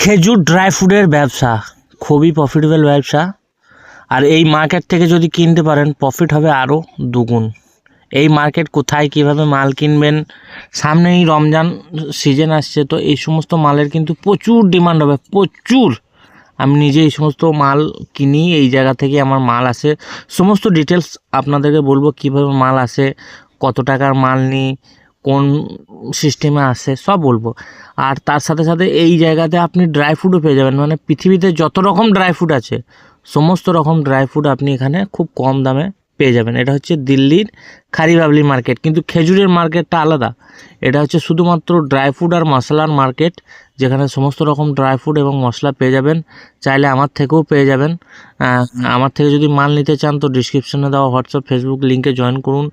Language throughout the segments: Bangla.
খেজুর ড্রাই ফ্রুটের ব্যবসা, খুবই প্রফিটেবল ব্যবসা। আর এই মার্কেট থেকে যদি কিনতে পারেন প্রফিট হবে আরও দুগুণ। এই মার্কেট কোথায়, কীভাবে মাল কিনবেন, সামনেই রমজান সিজন আসছে, তো এই সমস্ত মালের কিন্তু প্রচুর ডিমান্ড হবে, প্রচুর। আমি নিজে এই সমস্ত মাল কিনি, এই জায়গা থেকে আমার মাল আসে। সমস্ত ডিটেলস আপনাদেরকে বলব, কীভাবে মাল আসে, কত টাকার মাল নিই কোন সিস্টেমে আসে সব বলব। আর তার সাথে সাথে এই জায়গাতে আপনি ড্রাই ফ্রুটও পেয়ে যাবেন। মানে পৃথিবীতে যত রকম ড্রাই ফ্রুট আছে, সমস্ত রকম ড্রাই ফ্রুট আপনি এখানে খুব কম দামে পেয়ে যাবেন। এটা হচ্ছে দিল্লির খারিবাবলি মার্কেট। কিন্তু খেজুরের মার্কেটটা আলাদা। এটা হচ্ছে শুধুমাত্র ড্রাই ফ্রুট আর মশলার মার্কেট। যেখানে সমস্ত রকম ড্রাই ফ্রুট এবং মশলা পেয়ে যাবেন। চাইলে আমার থেকেও পেয়ে যাবেন। আমার থেকে যদি মাল নিতে চান তো ডিসক্রিপশনে দেওয়া হোয়াটসঅ্যাপ ফেসবুক লিঙ্কে জয়েন করুন।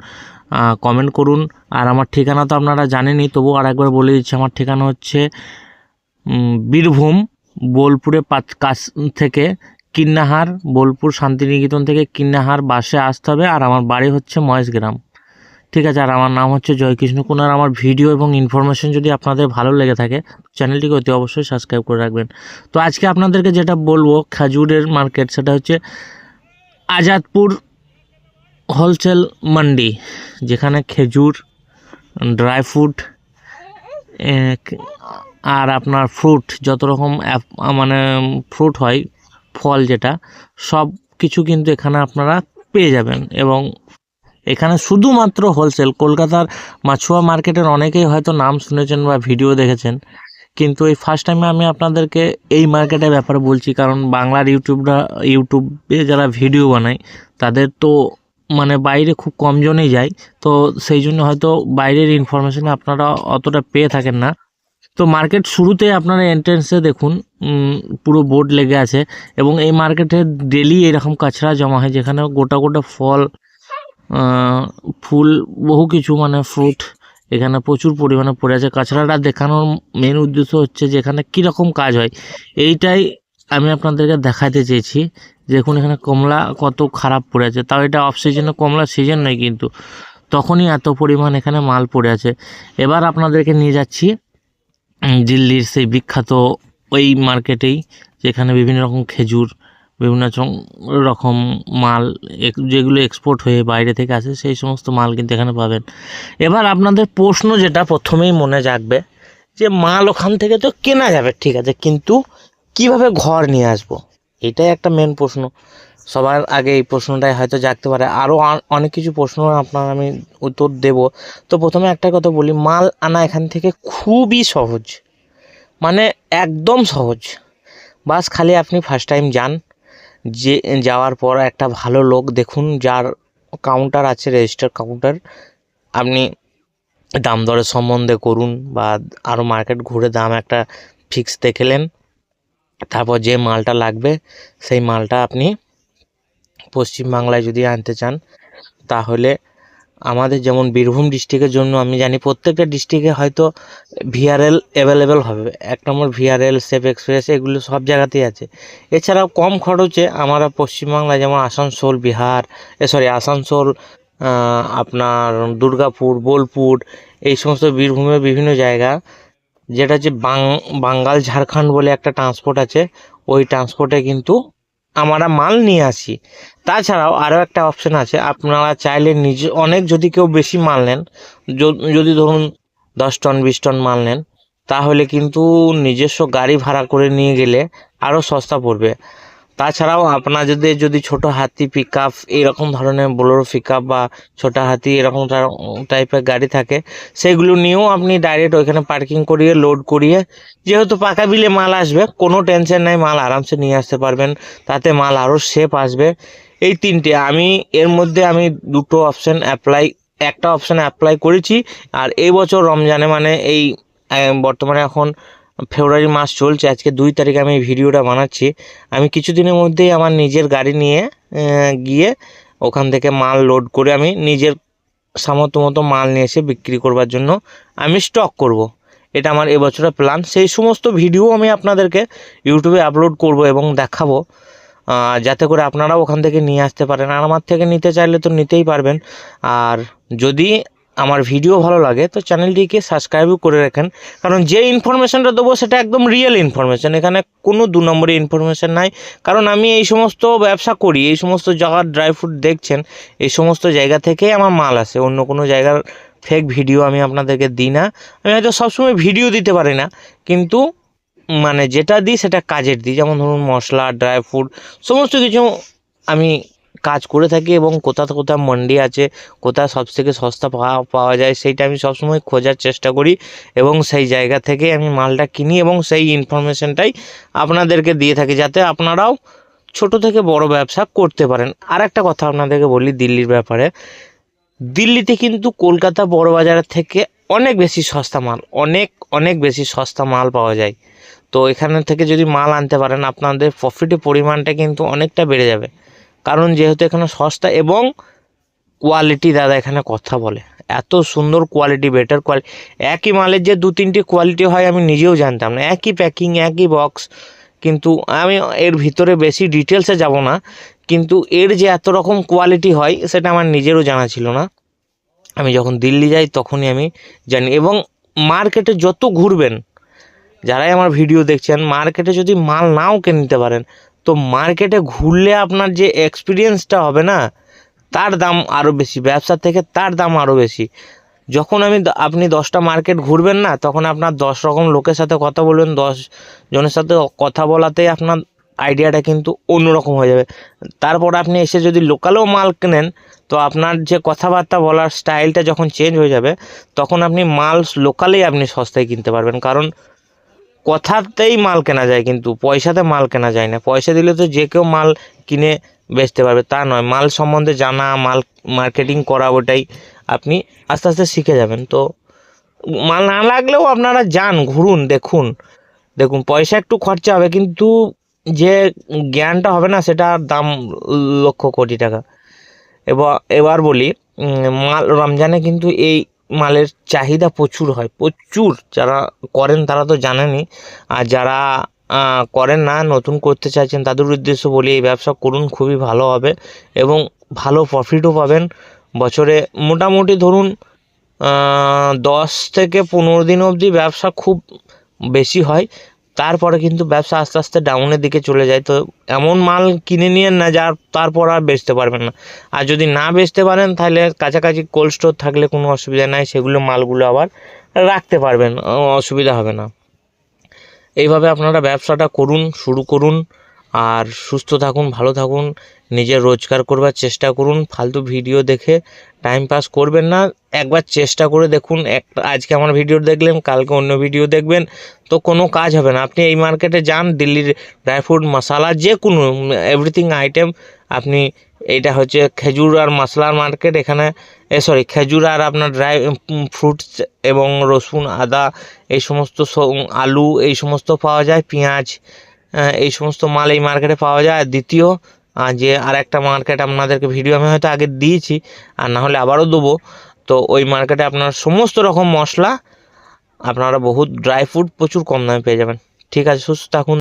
কমেন্ট করুন। আর আমার ঠিকানা তো আপনারা জানেনই, তবুও আরেকবার বলে দিচ্ছি, আমার ঠিকানা হচ্ছে বীরভূম, বোলপুরে পাঁচ কাছ থেকে কিন্নাহার, বোলপুর শান্তিনিকেতন থেকে কিন্নাহার বাসে আসতে হবে আর আমার বাড়ি হচ্ছে মহেশগ্রাম ঠিক আছে, আর আমার নাম হচ্ছে জয়কৃষ্ণ কুনার। আমার ভিডিও এবং ইনফরমেশন যদি আপনাদের ভালো লেগে থাকে, চ্যানেলটিকে অতি অবশ্যই সাবস্ক্রাইব করে রাখবেন। তো আজকে আপনাদেরকে যেটা বলব খেজুরের মার্কেট সেটা হচ্ছে আজাদপুর হোলসেল মান্ডি, যেখানে খেজুর ড্রাই ফ্রুট আর আপনার ফ্রুট যত রকম মানে ফ্রুট হয় ফল যেটা, সব কিছু কিন্তু এখানে আপনারা পেয়ে যাবেন। এবং এখানে শুধুমাত্র হোলসেল কলকাতার মাছুয়া মার্কেটের অনেকেই হয়তো নাম শুনেছেন বা ভিডিও দেখেছেন। কিন্তু এই ফার্স্ট টাইমে আমি আপনাদেরকে এই মার্কেটের ব্যাপারে বলছি, কারণ বাংলার ইউটিউবরা, ইউটিউবে যারা ভিডিও বানায়, তাদের তো মানে বাইরে খুব কম জনেই যায়। তো সেই জন্য হয়তো বাইরের ইনফরমেশন আপনারা অতটা পেয়ে থাকেন না। তো মার্কেট শুরুতে আপনারা এন্ট্রেন্সে দেখুন পুরো বোর্ড লেগে আছে এবং এই মার্কেটে ডেলি এরকম কাছড়া জমা হয় যেখানে গোটা গোটা ফল ফুল, বহু কিছু মানে ফ্রুট এখানে প্রচুর পরিমাণে পড়ে আছে। কাছড়াটা দেখানোর মেন উদ্দেশ্য হচ্ছে যে এখানে কীরকম কাজ হয়। এইটাই আমি আপনাদেরকে দেখাতে চেয়েছি। দেখুন এখানে কমলা কত খারাপ পড়ে আছে। তাও এটা অফ সিজনে কমলা সিজন নয় কিন্তু, তখনই এত পরিমাণ এখানে মাল পড়ে আছে। এবার আপনাদেরকে নিয়ে যাচ্ছি দিল্লির সেই বিখ্যাত ওই মার্কেটেই, যেখানে বিভিন্ন রকম খেজুর, বিভিন্ন রকম- মাল যেগুলো এক্সপোর্ট হয়ে বাইরে থেকে আসে, সেই সমস্ত মাল কিন্তু এখানে পাবেন। এবার আপনাদের প্রশ্ন যেটা প্রথমেই মনে জাগবে, যে মাল ওখান থেকে তো কেনা যাবে, ঠিক আছে, কিন্তু কীভাবে ঘর নিয়ে আসব? এটাই একটা মেন প্রশ্ন। সবার আগে এই প্রশ্নটাই হয়তো জাগতে পারে। আরও অনেক কিছু প্রশ্ন আপনার আমি উত্তর দেব। তো প্রথমে একটা কথা বলি, মাল আনা এখান থেকে খুবই সহজ। মানে একদম সহজ। বাস খালি আপনি ফার্স্ট টাইম যান, যে যাওয়ার পর একটা ভালো লোক দেখুন, যার কাউন্টার আছে রেজিস্টার কাউন্টার আপনি দাম দরের সম্বন্ধে করুন বা আরও মার্কেট ঘুরে দাম একটা ফিক্স দেখেলেন তারপর যে মালটা লাগবে, সেই মালটা আপনি পশ্চিমবাংলায় যদি আনতে চান, তাহলে আমাদের যেমন বীরভূম ডিস্ট্রিক্টের জন্য আমি জানি প্রত্যেকটা ডিস্ট্রিক্টে হয়তো ভিআরএল অ্যাভেলেবেল হবে। এক নম্বর ভিআরএল সেফ এক্সপ্রেস এগুলো সব জায়গাতেই আছে। এছাড়াও কম খরচে আমরা পশ্চিমবাংলায় যেমন আসানসোল, বিহার, এ সরি আসানসোল আপনার দুর্গাপুর, বোলপুর, এই সমস্ত বীরভূমের বিভিন্ন জায়গা, যেটা হচ্ছে বাং, বাঙ্গাল, ঝাড়খণ্ড বলে একটা ট্রান্সপোর্ট আছে, ওই ট্রান্সপোর্টে কিন্তু আমরা মাল নিয়ে আসি। তাছাড়াও আরও একটা অপশন আছে, আপনারা চাইলে নিজে, অনেক যদি কেউ বেশি মাল নেন যদি ধরুন দশ টন, বিশ টন মাল নেন, তাহলে কিন্তু নিজস্ব গাড়ি ভাড়া করে নিয়ে গেলে আরও সস্তা পড়বে। তাছাড়াও আপনাদের যদি ছোট হাতি পিক আপ এরকম ধরনের বোলেরো পিক আপ বা ছোট হাতি এরকম টাইপের গাড়ি থাকে, সেগুলো নিয়েও আপনি ডাইরেক্ট ওইখানে পার্কিং করিয়ে লোড করিয়ে, যেহেতু পাকা বিলে মাল আসবে, কোনো টেনশন নাই, মাল আরামসে নিয়ে আসতে পারবেন, তাতে মাল আরও সেফ আসবে। এই তিনটে, আমি এর মধ্যে আমি দুটো অপশান অ্যাপ্লাই একটা অপশান অ্যাপ্লাই করেছি, আর এই বছর রমজানে মানে এই বর্তমানে এখন ফেব্রুয়ারি মাস চলছে, আজকে দুই তারিখে আমি ভিডিওটা বানাচ্ছি। আমি কিছুদিনের মধ্যেই আমার নিজের গাড়ি নিয়ে গিয়ে ওখান থেকে মাল লোড করে আমি নিজের সামর্থ্য মতো মাল নিয়ে এসে বিক্রি করবার জন্য আমি স্টক করব। এটা আমার এবছরের প্ল্যান সেই সমস্ত ভিডিও আমি আপনাদেরকে ইউটিউবে আপলোড করব এবং দেখাবো। যাতে করে আপনারাও ওখান থেকে নিয়ে আসতে পারেন। আর আমার থেকে নিতে চাইলে তো নিতেই পারবেন। আর যদি আমার ভিডিও ভালো লাগে, তো চ্যানেলটিকে সাবস্ক্রাইবও করে রাখেন। কারণ যে ইনফরমেশানটা দেবো, সেটা একদম রিয়েল ইনফরমেশান এখানে কোনো দু নম্বরে ইনফরমেশান নাই। কারণ আমি এই সমস্ত ব্যবসা করি, এই সমস্ত জায়গার ড্রাই ফ্রুট দেখছেন, এই সমস্ত জায়গা থেকেই আমার মাল আসে। অন্য কোনো জায়গার ফেক ভিডিও আমি আপনাদেরকে দিই না। আমি হয়তো সবসময় ভিডিও দিতে পারি না, কিন্তু মানে যেটা দিই, সেটা কাজের দিই। যেমন ধরুন মশলা ড্রাই ফ্রুট সমস্ত কিছু আমি কাজ করে থাকি এবং কোথা কোথাও মন্ডি আছে, কোথায় সব থেকে সস্তা পাওয়া যায় সেইটা আমি সবসময় খোঁজার চেষ্টা করি এবং সেই জায়গা থেকে আমি মালটা কিনি এবং সেই ইনফরমেশনটাই আপনাদেরকে দিয়ে থাকি যাতে আপনারাও ছোট থেকে বড় ব্যবসা করতে পারেন। আর একটা কথা আপনাদেরকে বলি দিল্লির ব্যাপারে। দিল্লিতে কিন্তু কলকাতা বড় বাজারের থেকে অনেক বেশি সস্তা মাল, অনেক অনেক বেশি সস্তা মাল পাওয়া যায়। তো এখানে থেকে যদি মাল আনতে পারেন আপনাদের প্রফিটের পরিমাণটা কিন্তু অনেকটা বেড়ে যাবে। কারণ যেহেতু এখানে সস্তা এবং কোয়ালিটি দাদা এখানে কথা বলে। এত সুন্দর কোয়ালিটি বেটার কোয়ালিটি একই মালের যে দু তিনটি কোয়ালিটি হয় আমি নিজেও জানতাম না। একই প্যাকিং একই বক্স কিন্তু আমি এর ভিতরে বেশি ডিটেলসে যাব না। কিন্তু এর যে এত রকম কোয়ালিটি হয়, সেটা আমার নিজেরও জানা ছিল না। আমি যখন দিল্লি যাই, তখনই আমি জানি। এবং মার্কেটে যত ঘুরবেন, যারাই আমার ভিডিও দেখছেন মার্কেটে যদি মাল নাও কিনতে পারেন তো মার্কেটে ঘুরলে আপনার যে এক্সপিরিয়েন্সটা হবে না, তার দাম আরও বেশি ব্যবসা থেকে তার দাম আরও বেশি। যখন আমি আপনি দশটা মার্কেট ঘুরবেন না, তখন আপনার দশ রকম লোকের সাথে কথা বলবেন, দশ জনের সাথে কথা বলাতেই আপনার আইডিয়াটা কিন্তু অন্যরকম হয়ে যাবে। তারপর আপনি এসে যদি লোকালেও মাল কেনেন, তো আপনার যে কথাবার্তা বলার স্টাইলটা যখন চেঞ্জ হয়ে যাবে, তখন আপনি মাল লোকালেই আপনি সস্তায় কিনতে পারবেন। কারণ কথাতেই মাল কেনা যায় কিন্তু পয়সাতে মাল কেনা যায় না। পয়সা দিলে তো যে কেউ মাল কিনে বেচতে পারবে, তা নয়। মাল সম্বন্ধে জানা, মাল মার্কেটিং করা ওটাই আপনি আস্তে আস্তে শিখে যাবেন। তো মাল না লাগলেও আপনারা যান, ঘুরুন, দেখুন। দেখুন, পয়সা একটু খরচা হবে কিন্তু যে জ্ঞানটা হবে না সেটার দাম লক্ষ কোটি টাকা। এবার এবার বলি মাল রমজানে কিন্তু এই মালের চাহিদা প্রচুর হয়, প্রচুর। যারা করেন তারা তো জানেনই। আর যারা করেন না, নতুন করতে চাইছেন, তাদের উদ্দেশ্য বলি এই ব্যবসা করুন, খুবই ভালো হবে এবং ভালো প্রফিটও পাবেন। বছরে মোটামুটি ধরুন দশ থেকে পনেরো দিন অবধি ব্যবসা খুব বেশি হয়। তারপরে কিন্তু ব্যবসা আস্তে আস্তে ডাউনের দিকে চলে যায়। তো এমন মাল কিনে নিয়েন না, যার তারপর আর বেচতে পারবেন না। আর যদি না বেচতে পারেন, তাহলে কাছাকাছি কোল্ড স্টোর থাকলে কোনো অসুবিধা নাই, সেগুলো মালগুলো আবার রাখতে পারবেন অসুবিধা হবে না। এইভাবে আপনারা ব্যবসাটা করুন, শুরু করুন। আর সুস্থ থাকুন, ভালো থাকুন নিজের রোজগার করবার চেষ্টা করুন, ফালতু ভিডিও দেখে টাইম পাস করবেন না, একবার চেষ্টা করে দেখুন, একটা আজকে আমার ভিডিও দেখলেন, কালকে অন্য ভিডিও দেখবেন, তো কোনো কাজ হবে না। আপনি এই মার্কেটে যান, দিল্লির ড্রাই ফ্রুট মশলা যে কোনো এভরিথিং আইটেম আপনি এটা হচ্ছে খেজুর আর মশলার মার্কেট এখানে, এ সরি খেজুর আর আপনার ড্রাই ফ্রুটস এবং রসুন, আদা, এই সমস্ত আলু, এই সমস্ত পাওয়া যায়, পেঁয়াজ এই সমস্ত মাল এই মার্কেটে পাওয়া যায়। আর দ্বিতীয় যে আর একটা মার্কেট আপনাদেরকে ভিডিও আমি হয়তো আগে দিয়েছি, আর না হলে আবারও দেবো। তো ওই মার্কেটে আপনার সমস্ত রকম মশলা, আপনারা বহুত ড্রাই ফ্রুট প্রচুর কম দামে পেয়ে যাবেন। ঠিক আছে, সুস্থ থাকুন।